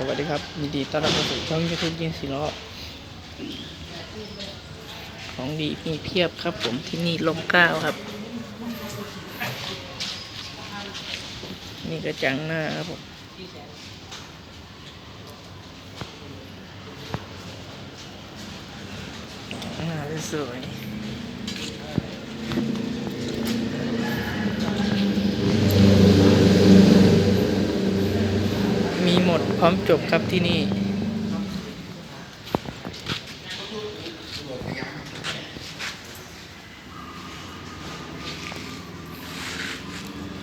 สวัสดีครับยินดีต้อนรับเข้าสู่ช่องยูทูบยิงสีล้อของดีมีเพียบครับผมที่นี่ลมเก้าครับ นี่กระจังหน้าครับผมหน้าสวยมี หมดพร้อมจบครับที่นี่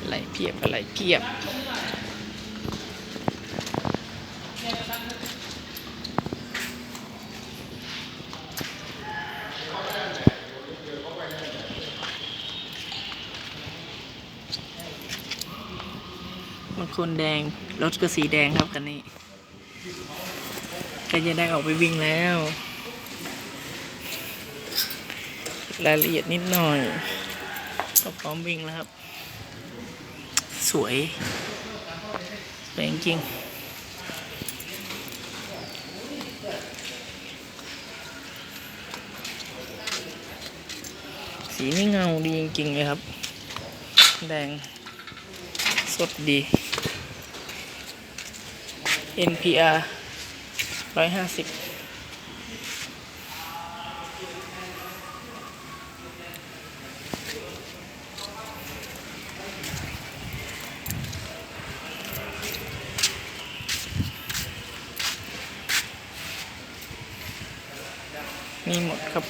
ไหลเพียบอะไรเพียบ คนแดง รถก็สีแดงครับคันนี้ก็จะได้ออกไปวิ่งแล้ว รายละเอียดนิดหน่อยก็พร้อมวิ่งแล้วครับ สวยสวยจริงสีนี่เงาดีจริงๆเลยครับ แดง สดดี NPR ร้อยห้าสิบมีหมดครับ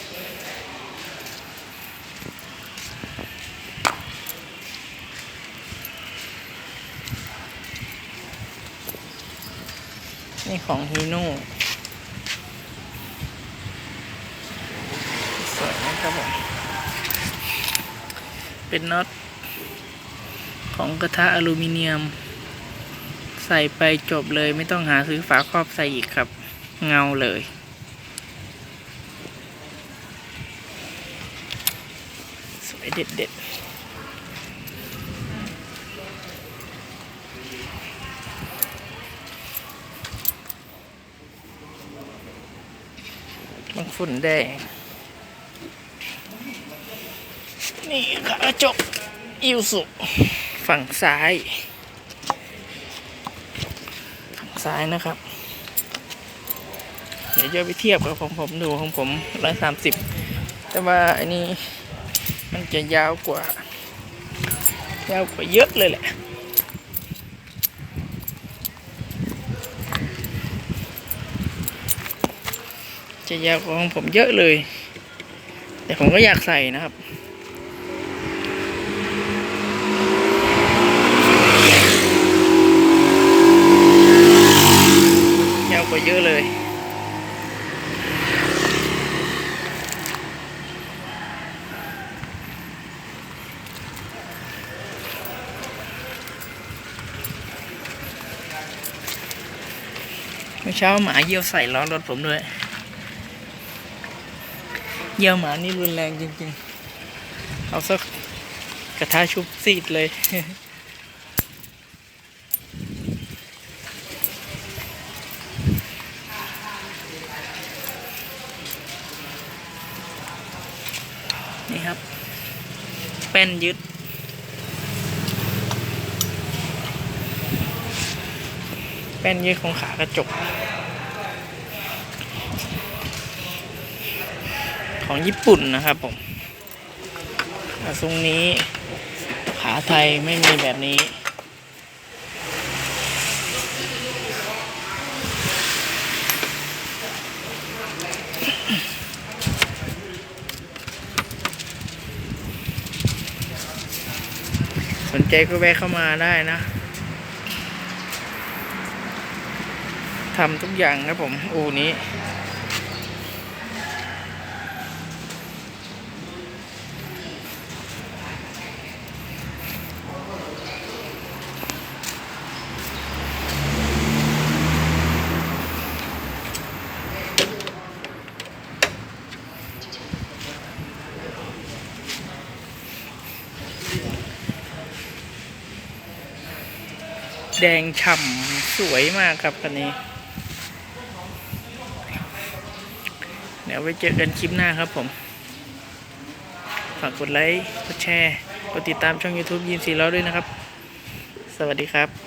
นี่ของฮีโน่สวยนะครับผม เป็นน็อตของกระทะอลูมิเนียม ใส่ไปจบเลยไม่ต้องหาซื้อฝาครอบใส่อีกครับ เงาเลยสวยเด็ด เด็ดๆบางฝุ่นแดง นี่กระจกอิวสุฝั่งซ้าย ฝั่งซ้ายนะครับ เดี๋ยวจะไปเทียบกับของผมดูของผมร้อยสามสิบแต่ว่าอันนี้มันจะยาวกว่า ยาวกว่าเยอะเลยแหละ จะยาวของผมเยอะเลย แต่ผมก็อยากใส่นะครับยาวกว่าเยอะเลยเมื่อเช้าหมาเยี่ยวใส่ล้อรถผมด้วย เยี่ยวหมานี่รุนแรงจริงๆ เอาสักกระทะชุบซีดเลย นี่ครับแป้นยึดแป้นยึดของขากระจก ของญี่ปุ่นนะครับผมทรงนี้ขาไทยไม่มีแบบนี้ สนใจก็แวะเข้ามาได้นะทำทุกอย่างครับผม อูนี้ แดงฉ่ำสวยมากครับคันนี้ เดี๋ยวไปเจอกันคลิปหน้าครับผม ฝากกดไลค์ กดแชร์ กดติดตามช่อง YouTube ยินสีแล้วด้วยนะครับ สวัสดีครับ